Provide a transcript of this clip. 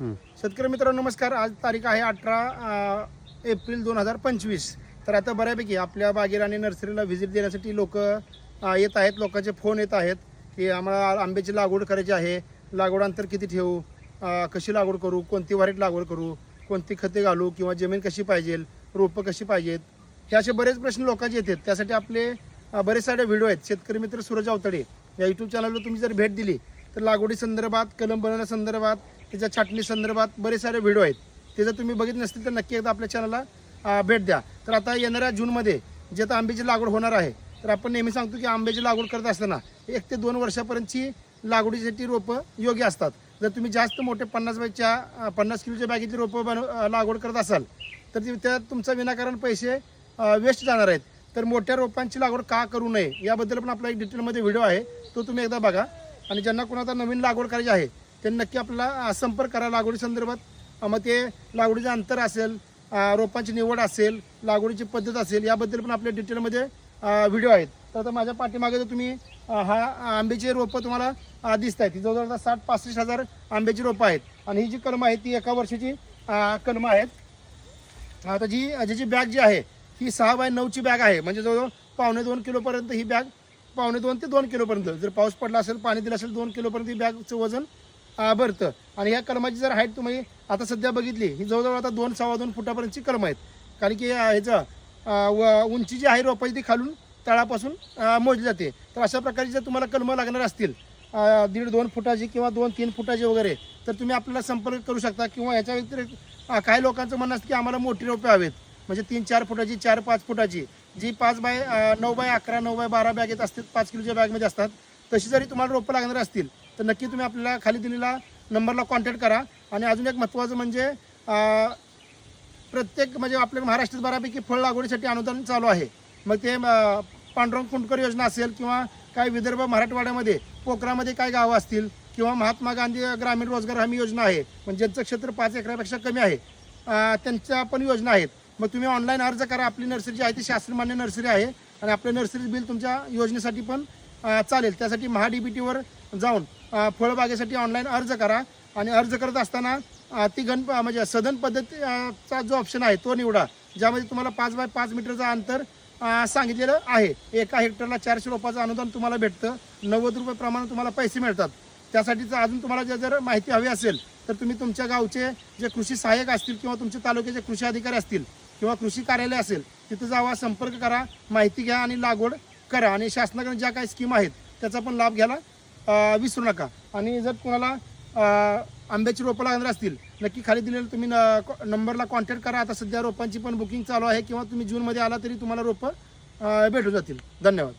शेतकरी मित्रांनो नमस्कार. आज तारीख आहे अठरा एप्रिल दोन हजार पंचवीस. तर आता बऱ्यापैकी आपल्या बागेला आणि नर्सरीला व्हिजिट देण्यासाठी लोक येत आहेत. लोकांचे फोन येत आहेत की आम्हाला आंब्याची लागवड करायची आहे. लागवड अंतर किती ठेवू? कशी लागवड करू? कोणती व्हरायटी लागवड करू? कोणती खते घालू? किंवा जमीन कशी पाहिजे? रोपं कशी पाहिजेत? हे असे बरेच प्रश्न लोकांचे येतात. त्यासाठी आपले बरेच सारे व्हिडिओ आहेत. शेतकरी मित्र सूरज अवतडे या यूट्यूब चॅनलवर तुम्ही जर भेट दिली तर लागवडी संदर्भात कलम बनवण्यासंदर्भात त्याच्या छाटणी संदर्भात बरेच सारे व्हिडिओ आहेत. ते जर तुम्ही बघित नसतील तर नक्की एकदा आपल्या चॅनलला भेट द्या. तर आता येणाऱ्या जूनमध्ये जे आता आंब्याची लागवड होणार आहे तर आपण नेहमी सांगतो की आंब्याची लागवड करत असताना एक ते दोन वर्षापर्यंतची लागवडीसाठी रोपं योग्य असतात. जर तुम्ही जास्त मोठे पन्नास बायच्या पन्नास किलोच्या बॅगेची रोपं बनव लागवड करत असाल तर त्या तुमचा विनाकारण पैसे वेस्ट जाणार आहेत. तर मोठ्या रोपांची लागवड का करू नये याबद्दल पण आपला एक डिटेलमध्ये व्हिडिओ आहे तो तुम्ही एकदा बघा. आणि ज्यांना कोणाचा नवीन लागवड करायची आहे त्यांनी नक्की आपला संपर्क करा लागवडी संदर्भात. मग ते लागवडीचं अंतर असेल रोपांची निवड असेल लागवडीची पद्धत असेल याबद्दल पण आपल्या डिटेलमध्ये व्हिडिओ आहेत. तर आता माझ्या पाठीमागे जर तुम्ही हा आंब्याची रोपं तुम्हाला दिसत आहेत जवळजवळ आता साठ पासष्ट हजार आंब्याची रोपं आहेत. आणि ही जी कलमं आहे ती एका वर्षाची कलमं आहेत. आता जी ज्याची बॅग जी आहे ही सहा बाय नऊची बॅग आहे. म्हणजे जवळजवळ पावणे दोन किलोपर्यंत ही बॅग पावणे दोन ते दोन किलोपर्यंत. जर पाऊस पडला असेल पाणी दिलं असेल दोन किलोपर्यंत ही बॅगचं वजन भरतं. आणि ह्या कलमाची जर हाईट तुम्ही आता सध्या बघितली ही जवळजवळ आता दोन सव्वा दोन फुटापर्यंतची कलम आहेत. कारण की ह्याचं व- उंची जी आहे रोपाची ती खालून तळापासून मोजली जाते. तर अशा प्रकारची जर तुम्हाला कलमं लागणार असतील दीड दोन फुटाची किंवा दोन तीन फुटाची वगैरे तर तुम्ही आपल्याला संपर्क करू शकता किंवा याच्या व्यतिरिक्त काही लोकांचं म्हणणं असतं की आम्हाला मोठी रोपे हवेत. म्हणजे तीन चार फुटाची चार पाच फुटाची. जी पाच बाय नऊ बाय अकरा नऊ बाय बारा बॅगेत असतात पाच किलोच्या बॅगमध्ये असतात. तशी जरी तुम्हाला रोपं लागणार असतील तर नक्की तुम्ही आपल्याला खाली दिलेला नंबरला कॉन्टॅक्ट करा. आणि अजून एक महत्त्वाचं म्हणजे प्रत्येक म्हणजे आपल्या महाराष्ट्रात बऱ्यापैकी फळ लागवडीसाठी अनुदान चालू आहे. मग ते पांडुरंग कुंडकर योजना असेल किंवा काय विदर्भ मराठवाड्यामध्ये पोखरामध्ये काय गावं असतील किंवा महात्मा गांधी ग्रामीण रोजगार हमी योजना आहे म्हणजे ज्यांचं क्षेत्र पाच एकरापेक्षा कमी आहे त्यांच्या पण योजना आहेत. मग तुम्ही ऑनलाईन अर्ज करा. आपली नर्सरी जी आहे ती शास्त्रमान्य नर्सरी आहे आणि आपल्या नर्सरी बिल तुमच्या योजनेसाठी पण चालेल. त्यासाठी महा डी बी टीवर जाऊन फळबागेसाठी ऑनलाईन अर्ज करा आणि अर्ज करत असताना तिघन ती म्हणजे सदन पद्धतीचा जो ऑप्शन आहे तो निवडा ज्यामध्ये तुम्हाला पाच बाय पाच मीटरचं अंतर सांगितलेलं आहे. एका हेक्टरला चारशे रुपयाचं अनुदान तुम्हाला भेटतं. नव्वद रुपये प्रमाणे तुम्हाला पैसे मिळतात. त्यासाठीचं अजून तुम्हाला जर जर माहिती हवी असेल तर तुम्ही तुमच्या गावचे जे कृषी सहाय्यक असतील किंवा तुमचे तालुक्याचे कृषी अधिकारी असतील किंवा कृषी कार्यालय असेल तिथं जावा संपर्क करा माहिती घ्या आणि लागवड करा. आणि शासनाकडून ज्या काही स्कीम आहेत त्याचा पण लाभ घ्यायला विसरू नका. आणि जर कोणाला आंब्याची रोपं लागणार असतील नक्की खाली दिलेलं तुम्ही न- कॉ- नंबरला कॉन्टॅक्ट करा. आता सध्या रोपांची पण बुकिंग चालू आहे. किंवा तुम्ही जूनमध्ये आला तरी तुम्हाला रोपं भेटू भेटून जातील. धन्यवाद.